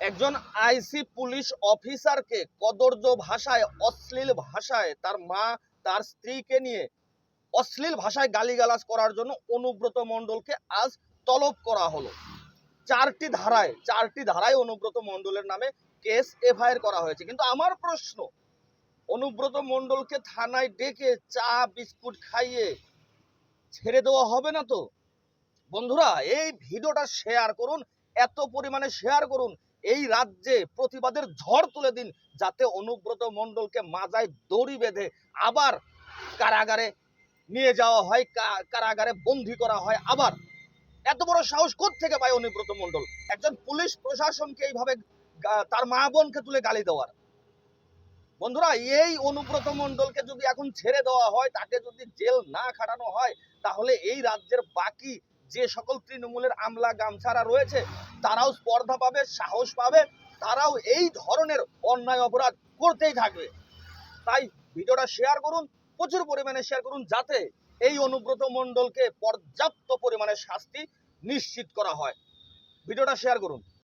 একজন আইসি পুলিশ অফিসারকে কদর্য ভাষায়, অশ্লীল ভাষায় তার মা, তার স্ত্রীকে নিয়ে অশ্লীল ভাষায় গালিগালাজ করার জন্য অনুব্রত মণ্ডলকে আজ তলব করা হলো। চারটি ধারায় চারটি ধারায় অনুব্রত মণ্ডলের নামে কেস এফআইআর করা হয়েছে। কিন্তু আমার প্রশ্ন, অনুব্রত মণ্ডলকে থানায় ডেকে চা, বিস্কুট খাইয়ে ছেড়ে দেওয়া হবে না তো? বন্ধুরা, এই ভিডিওটা শেয়ার করুন, এত পরিমাণে শেয়ার করুন। এই রাজ্যে প্রতিবাদের ঝড় তুলে দিন যাতে অনুব্রত মণ্ডলকে মাজায় দড়ি বেঁধে আবার কারাগারে নিয়ে যাওয়া হয় কারাগারে বন্দি করা হয়। আবার এত বড় সাহস থেকে পায় অনুব্রত মণ্ডল? একজন পুলিশ প্রশাসনকে এইভাবে তার মা বোনকে তুলে গালি দেওয়ার। বন্ধুরা, এই অনুব্রত মণ্ডলকে যদি এখন ছেড়ে দেওয়া হয়, তাকে যদি জেল না খাটানো হয়, তাহলে এই রাজ্যের বাকি যে সকল তৃণমূলের আমলা গামছারা রয়েছে, তারাও স্পর্ধা পাবে, সাহস পাবে, তারাও এই ধরনের অন্যায় অপরাধ করতেই থাকবে। তাই ভিডিওটা শেয়ার করুন, প্রচুর পরিমাণে শেয়ার করুন, যাতে এই অনুব্রত মণ্ডলকে পর্যাপ্ত পরিমাণে শাস্তি নিশ্চিত করা হয়। ভিডিওটা শেয়ার করুন।